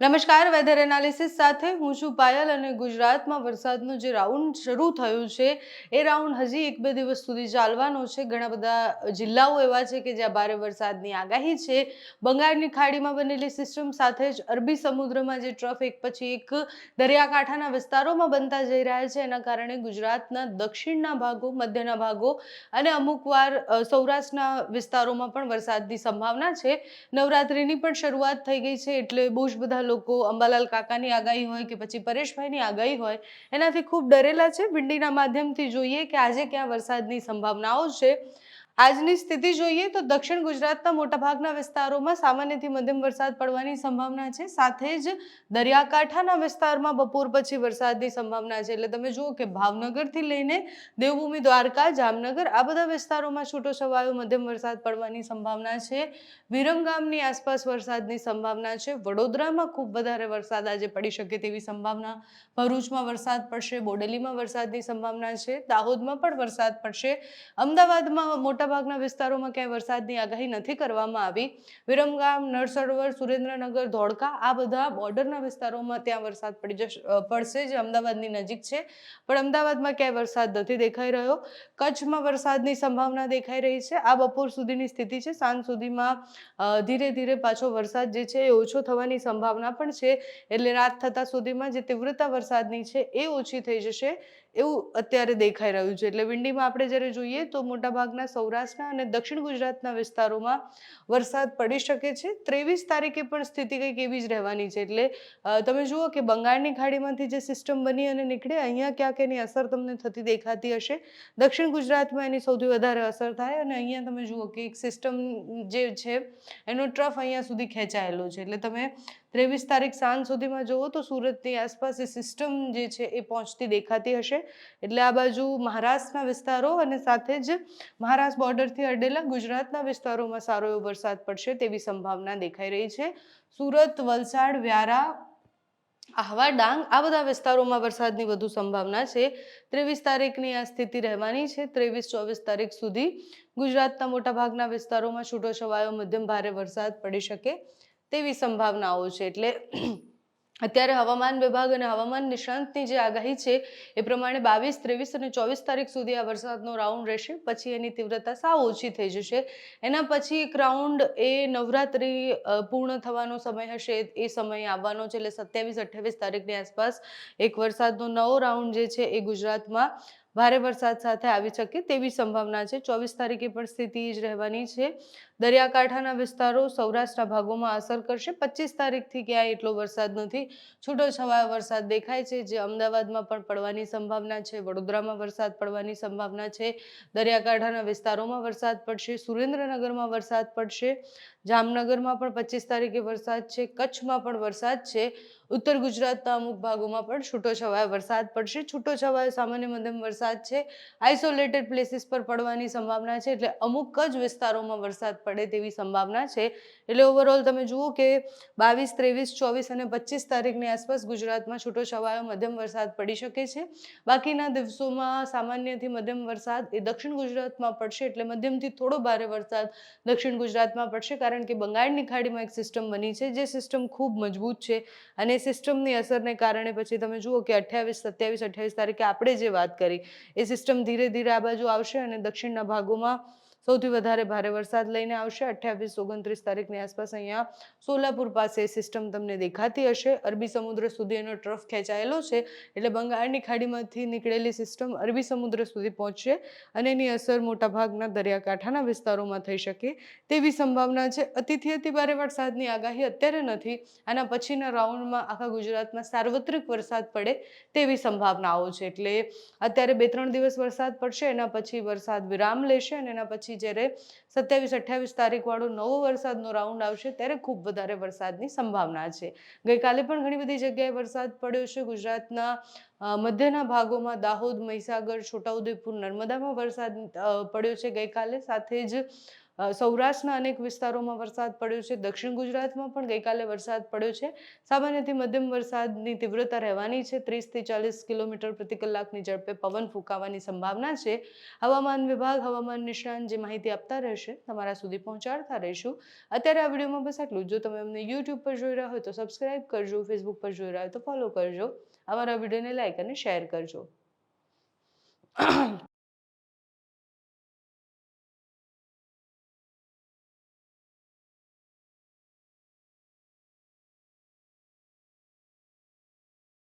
નમસ્કાર weather analysis સાથે હું છું પાયલ અને ગુજરાતમાં વરસાદનો જે રાઉન્ડ શરૂ થયું છે, એ રાઉન્ડ હજી એક બે દિવસ સુધી ચાલવાનો છે. ઘણા બધા જિલ્લાઓ એવા છે કે જ્યાં ભારે વરસાદની આગાહી છે. બંગાળની ખાડીમાં બનેલી સિસ્ટમ સાથે જ અરબી સમુદ્રમાં જે ટ્રફ એક પછી એક દરિયાકાંઠાના વિસ્તારોમાં બનતા જઈ રહ્યા છે. એના કારણે ગુજરાતના દક્ષિણના ભાગો, મધ્યના ભાગો અને અમુક વાર સૌરાષ્ટ્રના વિસ્તારોમાં પણ વરસાદની સંભાવના છે. નવરાત્રિની પણ શરૂઆત થઈ ગઈ છે એટલે બહુ જ બધા લોકો અંબાલાલ કાકાની આગાહી હોય કે પછી પરેશભાઈની આગાહી હોય, એનાથી ખૂબ ડરેલા છે. વિંડીના માધ્યમથી જોઈએ કે આજે ક્યાં વરસાદની સંભાવનાઓ છે. આજની સ્થિતિ જોઈએ તો દક્ષિણ ગુજરાતના મોટાભાગના વિસ્તારોમાં સામાન્યથી મધ્યમ વરસાદ પડવાની સંભાવના છે. સાથે જ દરિયાકાંઠાના વિસ્તારમાં બપોર પછી વરસાદની સંભાવના છે. એટલે તમે જુઓ કે ભાવનગરથી લઈને દેવભૂમિ, દ્વારકા, જામનગર આ બધા વિસ્તારોમાં છૂટો છવાયો મધ્યમ વરસાદ પડવાની સંભાવના છે. વિરમગામની આસપાસ વરસાદની સંભાવના છે. વડોદરામાં ખૂબ વધારે વરસાદ આજે પડી શકે તેવી સંભાવના. ભરૂચમાં વરસાદ પડશે. બોડેલીમાં વરસાદની સંભાવના છે. દાહોદમાં પણ વરસાદ પડશે. અમદાવાદમાં મોટાભાગના વિસ્તારોમાં ક્યાંય વરસાદની આગાહી નથી કરવામાં આવી. વિરમગામ નળસરોવર સુરેન્દ્રનગર, ધોળકા, આ બધા બોર્ડરના વિસ્તારોમાં ત્યાં વરસાદ પડી જશે પડશે જે અમદાવાદની નજીક છે. પણ અમદાવાદમાં ક્યાંય વરસાદ નથી દેખાઈ રહ્યો. કચ્છમાં વરસાદની સંભાવના દેખાઈ રહી છે. આ બપોર સુધીની સ્થિતિ છે. સાંજ સુધીમાં ધીરે ધીરે પાછો વરસાદ જે છે એ ઓછો થવાની સંભાવના પણ છે. એટલે રાત થતાં સુધીમાં જે તીવ્રતા વરસાદની છે એ ઓછી થઈ જશે. એવું અત્યારે દેખાઈ રહ્યું છે. એટલે વિંડીમાં આપણે જ્યારે જોઈએ તો મોટાભાગના સૌરાષ્ટ્રના અને દક્ષિણ ગુજરાતના વિસ્તારોમાં વરસાદ પડી શકે છે. ત્રેવીસ તારીખે પણ સ્થિતિ કંઈક એવી જ રહેવાની છે. એટલે તમે જુઓ કે બંગાળની ખાડીમાંથી જે સિસ્ટમ બની અને નીકળે, અહીંયા ક્યાંક એની અસર તમને થતી દેખાતી હશે. દક્ષિણ ગુજરાતમાં એની સૌથી વધારે અસર થાય અને અહીંયા તમે જુઓ કે એક સિસ્ટમ જે છે, એનો ટ્રફ અહીંયા સુધી ખેંચાયેલો છે. એટલે તમે ત્રેવીસ તારીખ સાંજ સુધીમાં જુઓ તો સુરતની આસપાસ એ સિસ્ટમ જે છે એ પહોંચતી દેખાતી હશે. એટલે આ બાજુ મહારાષ્ટ્રના વિસ્તારો અને સાથે જ મહારાષ્ટ્ર બોર્ડરથી અડેલા ગુજરાતના વિસ્તારોમાં સારો એવો વરસાદ પડશે તેવી સંભાવના દેખાઈ રહી છે. સુરત, વલસાડ, વ્યારા, આહવા, ડાંગ આ બધા વિસ્તારોમાં વરસાદની વધુ સંભાવના છે. ત્રેવીસ તારીખની આ સ્થિતિ રહેવાની છે. ત્રેવીસ, ચોવીસ તારીખ સુધી ગુજરાતના મોટાભાગના વિસ્તારોમાં છૂટો છવાયો મધ્યમ ભારે વરસાદ પડી શકે તેવી સંભાવનાઓ છે. એટલે અત્યારે હવામાન વિભાગ અને હવામાન નિષ્ણાંતની જે આગાહી છે, એ પ્રમાણે બાવીસ, ત્રેવીસ અને ચોવીસ તારીખ સુધી આ વરસાદનો રાઉન્ડ રહેશે. પછી એની તીવ્રતા સાવ ઓછી થઈ જશે. એના પછી એક રાઉન્ડ એ નવરાત્રિ પૂર્ણ થવાનો સમય હશે. એ સમય આવવાનો છે એટલે સત્યાવીસ, અઠ્યાવીસ તારીખની આસપાસ એક વરસાદનો નવો રાઉન્ડ જે છે, એ ગુજરાતમાં ભારે વરસાદ સાથે આવી શકે તેવી સંભાવના છે. ચોવીસ તારીખે પણ સ્થિતિ જ રહેવાની છે. દરિયાકાંઠાના વિસ્તારો સૌરાષ્ટ્રના ભાગોમાં અસર કરશે. પચીસ તારીખથી ક્યાંય એટલો વરસાદ નથી. છૂટોછવાયો વરસાદ દેખાય છે, જે અમદાવાદમાં પણ પડવાની સંભાવના છે. વડોદરામાં વરસાદ પડવાની સંભાવના છે. દરિયાકાંઠાના વિસ્તારોમાં વરસાદ પડશે. સુરેન્દ્રનગરમાં વરસાદ પડશે. જામનગરમાં પણ પચીસ તારીખે વરસાદ છે, કચ્છમાં પણ વરસાદ છે, ઉત્તર ગુજરાતના અમુક ભાગોમાં પણ છૂટો છવાયો વરસાદ પડશે. છૂટો છવાયો સામાન્ય મધ્યમ વરસાદ છે આઇસોલેટેડ પ્લેસીસ પર પડવાની સંભાવના છે, એટલે અમુક જ વિસ્તારોમાં વરસાદ પડે તેવી સંભાવના છે. એટલે ઓવરઓલ તમે જુઓ કે બાવીસ, ત્રેવીસ, ચોવીસ અને પચીસ તારીખની આસપાસ ગુજરાતમાં છૂટો છવાયો મધ્યમ વરસાદ પડી શકે છે. બાકીના દિવસોમાં સામાન્યથી મધ્યમ વરસાદ એ દક્ષિણ ગુજરાતમાં પડશે, એટલે મધ્યમથી થોડો ભારે વરસાદ દક્ષિણ ગુજરાતમાં પડશે કારણ કે બંગાળની ખાડીમાં એક સિસ્ટમ બની છે, જે સિસ્ટમ ખૂબ મજબૂત છે અને સિસ્ટમની અસરને કારણે પછી તમે જુઓ કે અઠ્યાવીસ, સત્યાવીસ, અઠ્યાવીસ તારીખે આપણે જે વાત કરી, એ સિસ્ટમ ધીરે ધીરે આ બાજુ આવશે અને દક્ષિણના ભાગોમાં સૌથી વધારે ભારે વરસાદ લઈને આવશે. અઠ્યાવીસ, ઓગણત્રીસ તારીખની આસપાસ અહીંયા સોલાપુર પાસે સિસ્ટમ તમને દેખાતી હશે. અરબી સમુદ્ર સુધી એનો ટ્રફ ખેંચાયેલો છે એટલે બંગાળની ખાડીમાંથી નીકળેલી સિસ્ટમ અરબી સમુદ્ર સુધી પહોંચશે અને એની અસર મોટાભાગના દરિયાકાંઠાના વિસ્તારોમાં થઈ શકે તેવી સંભાવના છે. અતિથી અતિ ભારે વરસાદની આગાહી અત્યારે નથી. આના પછીના રાઉન્ડમાં આખા ગુજરાતમાં સાર્વત્રિક વરસાદ પડે તેવી સંભાવનાઓ છે. એટલે અત્યારે બે, ત્રણ દિવસ વરસાદ પડશે, એના પછી વરસાદ વિરામ લેશે અને એના પછી જ્યારે સત્યાવીસ, અઠ્યાવીસ તારીખ વાળો નવો વરસાદનો રાઉન્ડ આવશે, ત્યારે ખૂબ વધારે વરસાદની સંભાવના છે. ગઈકાલે પણ ઘણી બધી જગ્યાએ વરસાદ પડ્યો છે. ગુજરાતના મધ્યના ભાગોમાં દાહોદ, મહીસાગર, છોટાઉદેપુર, નર્મદામાં વરસાદ પડ્યો છે ગઈકાલે. સાથે જ સૌરાષ્ટ્રના અનેક વિસ્તારોમાં વરસાદ પડ્યો છે. દક્ષિણ ગુજરાતમાં પણ ગઈકાલે વરસાદ પડ્યો છે. સામાન્યથી મધ્યમ વરસાદની તીવ્રતા રહેવાની છે. ત્રીસથી ચાલીસ કિલોમીટર પ્રતિ કલાકની ઝડપે પવન ફૂંકાવાની સંભાવના છે. હવામાન વિભાગ, હવામાન નિષ્ણાંત જે માહિતી આપતા રહેશે, તમારા સુધી પહોંચાડતા રહીશું. અત્યારે આ વિડીયોમાં બસ આટલું જો. તમે અમને યુટ્યુબ પર જોઈ રહ્યા હોય તો સબસ્ક્રાઇબ કરજો ફેસબુક પર જોઈ રહ્યા હોય તો ફોલો કરજો. અમારા વિડીયોને લાઇક અને શેર કરજો.